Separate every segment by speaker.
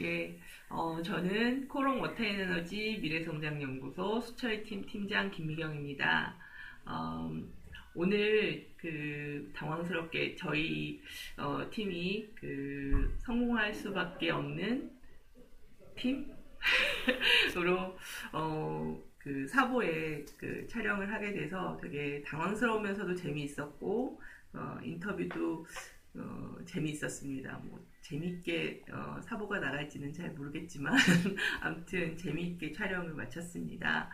Speaker 1: 예, 어, 저는 코롱 워터에너지 미래성장연구소 수철팀 팀장 김미경입니다. 어, 오늘 그 당황스럽게 저희 어, 팀이 그 성공할 수밖에 없는 팀으로 어, 그 사보에 그 촬영을 하게 돼서 되게 당황스러우면서도 재미있었고 어, 인터뷰도 어, 재미있었습니다. 뭐 재미있게 어, 사보가 나갈지는 잘 모르겠지만 아무튼 재미있게 촬영을 마쳤습니다.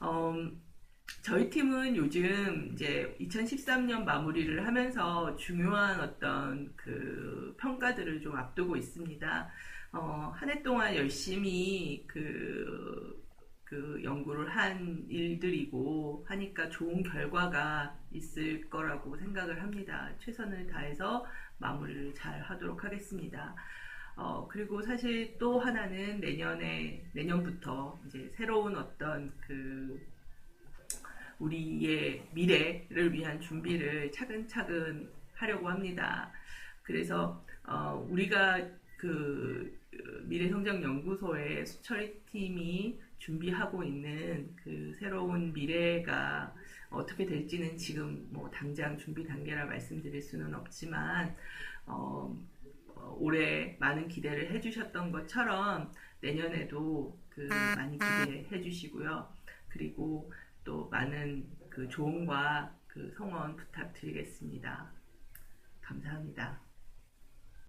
Speaker 1: 어, 저희 팀은 요즘 이제 2013년 마무리를 하면서 중요한 어떤 그 평가들을 좀 앞두고 있습니다. 어, 한 해 동안 열심히 그, 그 연구를 한 일들이고 하니까 좋은 결과가 있을 거라고 생각을 합니다. 최선을 다해서 마무리를 잘 하도록 하겠습니다. 어, 그리고 사실 또 하나는 내년에, 내년부터 이제 새로운 어떤 그 우리의 미래를 위한 준비를 차근차근 하려고 합니다. 그래서 어, 우리가 그 미래성장연구소의 수철이 팀이 준비하고 있는 그 새로운 미래가 어떻게 될지는 지금 뭐 당장 준비 단계라 말씀드릴 수는 없지만 어, 어, 올해 많은 기대를 해주셨던 것처럼 내년에도 그 많이 기대해 주시고요. 그리고 또 많은 그 조언과 그 성원 부탁드리겠습니다. 감사합니다.